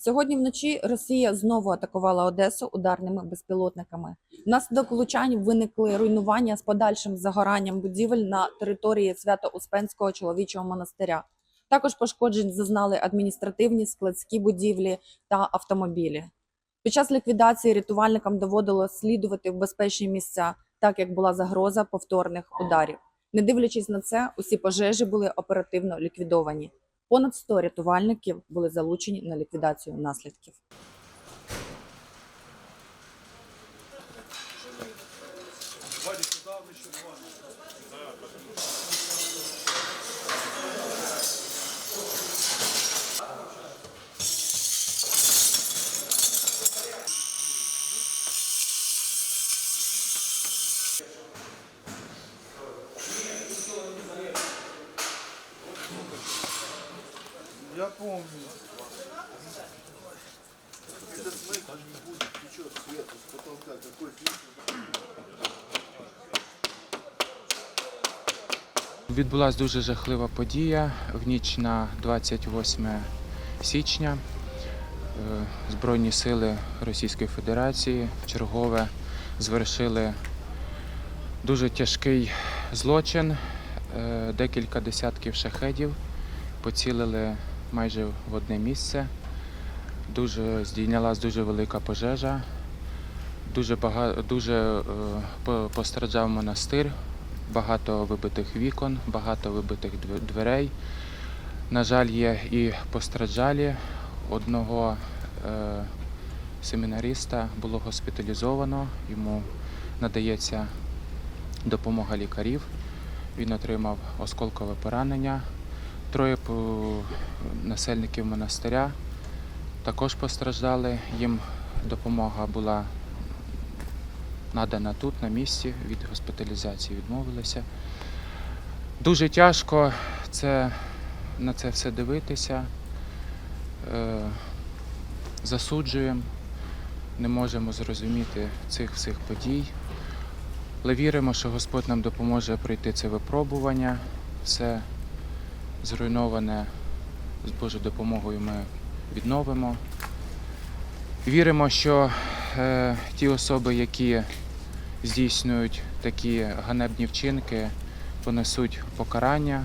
Сьогодні вночі Росія знову атакувала Одесу ударними безпілотниками. Внаслідок влучань виникли руйнування з подальшим загоранням будівель на території Свято-Успенського чоловічого монастиря. Також пошкоджень зазнали адміністративні складські будівлі та автомобілі. Під час ліквідації рятувальникам доводилось слідувати в безпечні місця, так як була загроза повторних ударів. Не дивлячись на це, усі пожежі були оперативно ліквідовані. Понад 100 рятувальників були залучені на ліквідацію наслідків. Я помню. Відбулася дуже жахлива подія в ніч на 28 січня. Е, Збройні сили Російської Федерації вчергове звершили дуже тяжкий злочин. Е, Декілька десятків шахедів поцілили майже в одне місце. Дуже здійнялась дуже велика пожежа. Дуже багато дуже е, постраждав монастир, багато вибитих вікон, багато вибитих дверей. На жаль, є і постраждалі. Одного е, семінаріста було госпіталізовано, йому надається допомога лікарів. Він отримав осколкове поранення. Троє насельників монастиря також постраждали. Їм допомога була надана тут, на місці, від госпіталізації відмовилися. Дуже тяжко це, на це все дивитися. Е, засуджуємо, не можемо зрозуміти цих всіх подій. Але віримо, що Господь нам допоможе пройти це випробування. Все зруйноване з Божою допомогою ми відновимо. Віримо, що е, ті особи, які здійснюють такі ганебні вчинки, понесуть покарання